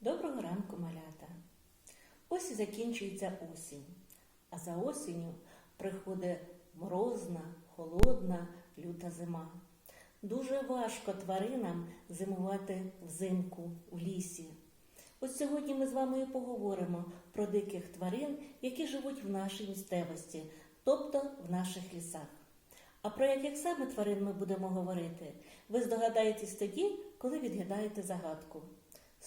Доброго ранку, малята. Ось і закінчується осінь, а за осінню приходить морозна, холодна, люта зима. Дуже важко тваринам зимувати взимку в лісі. Ось сьогодні ми з вами і поговоримо про диких тварин, які живуть в нашій місцевості, тобто в наших лісах. А про яких саме тварин ми будемо говорити, ви здогадаєтесь тоді, коли відгадаєте загадку.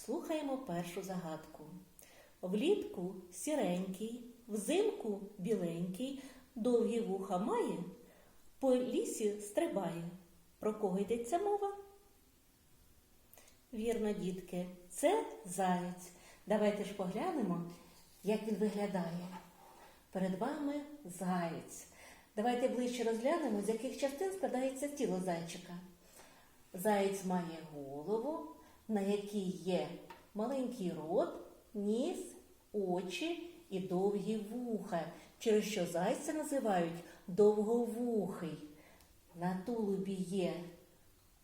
Слухаємо першу загадку. Влітку сіренький, взимку біленький, довгі вуха має, по лісі стрибає. Про кого йдеться мова? Вірно, дітки, це заєць. Давайте ж поглянемо, як він виглядає. Перед вами заєць. Давайте ближче розглянемо, з яких частин складається тіло зайчика. Заєць має голову, на якій є маленький рот, ніс, очі і довгі вуха, через що зайця називають довговухий. На тулубі є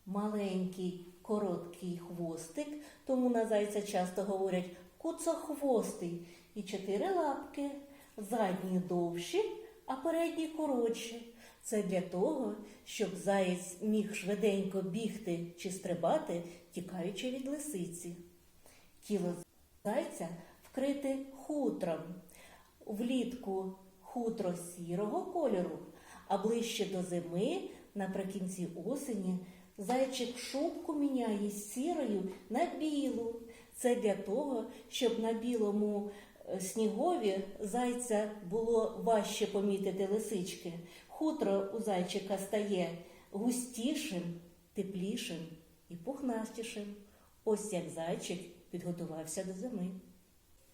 маленький короткий хвостик, тому на зайця часто говорять куцохвостий і чотири лапки, задні довші, а передні коротші. Це для того, щоб заєць міг швиденько бігти чи стрибати, тікаючи від лисиці. Тіло зайця вкрите хутром. Влітку хутро сірого кольору, а ближче до зими, наприкінці осені, зайчик шубку міняє з сірою на білу. Це для того, щоб на білому е, снігові зайця було важче помітити лисички. Хутро у зайчика стає густішим, теплішим і пухнастішим. Ось як зайчик підготувався до зими.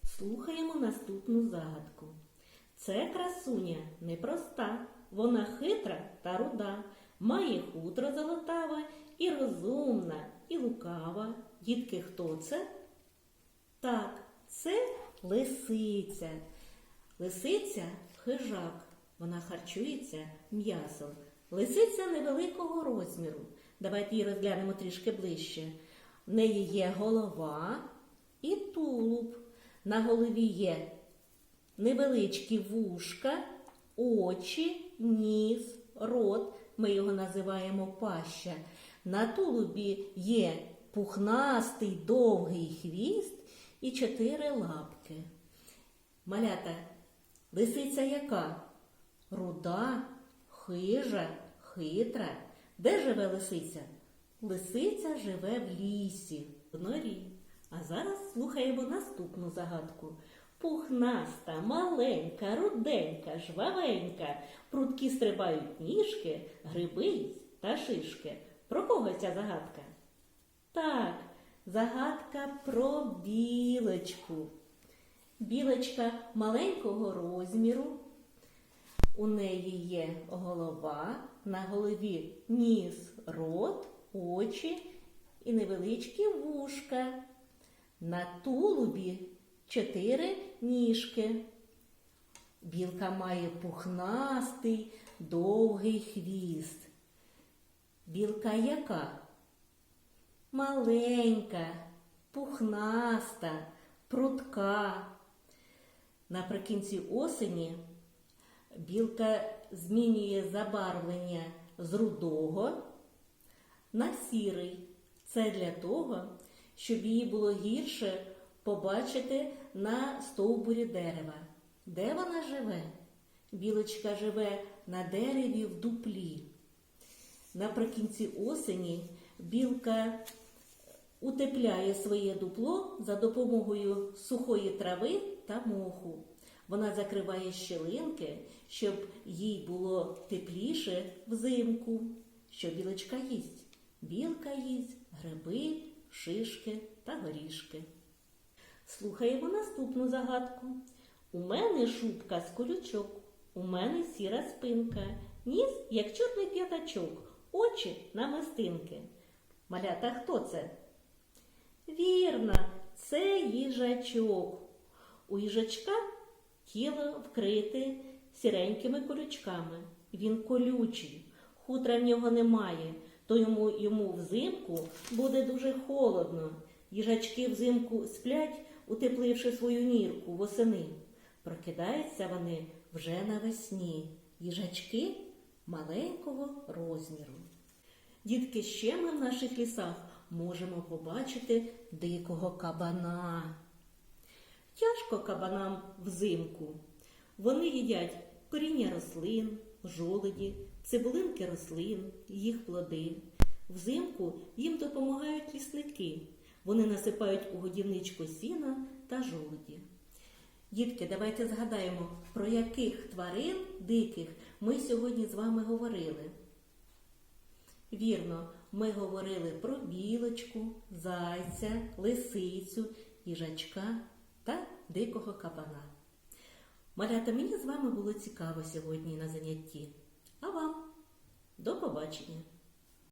Слухаємо наступну загадку. Це красуня непроста, вона хитра та руда, має хутро золотаве і розумна, і лукава. Дітки, хто це? Так, це лисиця. Лисиця хижак. Вона харчується м'ясом. Лисиця невеликого розміру. Давайте її розглянемо трішки ближче. В неї є голова і тулуб. На голові є невеличкі вушка, очі, ніс, рот. Ми його називаємо паща. На тулубі є пухнастий довгий хвіст і чотири лапки. Малята, лисиця яка? Руда, хижа, хитра. Де живе лисиця? Лисиця живе в лісі, в норі. А зараз слухаємо наступну загадку. Пухнаста, маленька, руденька, жвавенька, прудкі стрибають ніжки, гриби та шишки. Про кого ця загадка? Так, загадка про білочку. Білочка маленького розміру. У неї є голова, на голові ніс, рот, очі і невеличкі вушка. На тулубі чотири ніжки. Білка має пухнастий, довгий хвіст. Білка яка? Маленька, пухнаста, прудка. Наприкінці осені білка змінює забарвлення з рудого на сірий. Це для того, щоб їй було гірше побачити на стовбурі дерева. Де вона живе? Білочка живе на дереві в дуплі. Наприкінці осені білка утепляє своє дупло за допомогою сухої трави та моху. Вона закриває щелинки, щоб їй було тепліше взимку. Що білочка їсть? Білка їсть гриби, шишки та горішки. Слухаємо наступну загадку. У мене шубка з колючок, у мене сіра спинка, ніс, як чорний п'ятачок, очі намистинки. Малята, хто це? Вірно, це їжачок. У їжачка тіло вкрите сіренькими колючками. Він колючий, хутра в нього немає, то йому, йому взимку буде дуже холодно. Їжачки взимку сплять, утепливши свою нірку восени. Прокидаються вони вже навесні. Їжачки маленького розміру. Дітки, ще ми в наших лісах можемо побачити дикого кабана. Тяжко кабанам взимку. Вони їдять коріння рослин, жолоді, цибулинки рослин, їх плоди. Взимку їм допомагають лісники. Вони насипають у годівничку сіна та жолоді. Дітки, давайте згадаємо, про яких тварин диких ми сьогодні з вами говорили. Вірно, ми говорили про білочку, зайця, лисицю, їжачка та дикого кабана. Малята, мені з вами було цікаво сьогодні на занятті. А вам до побачення!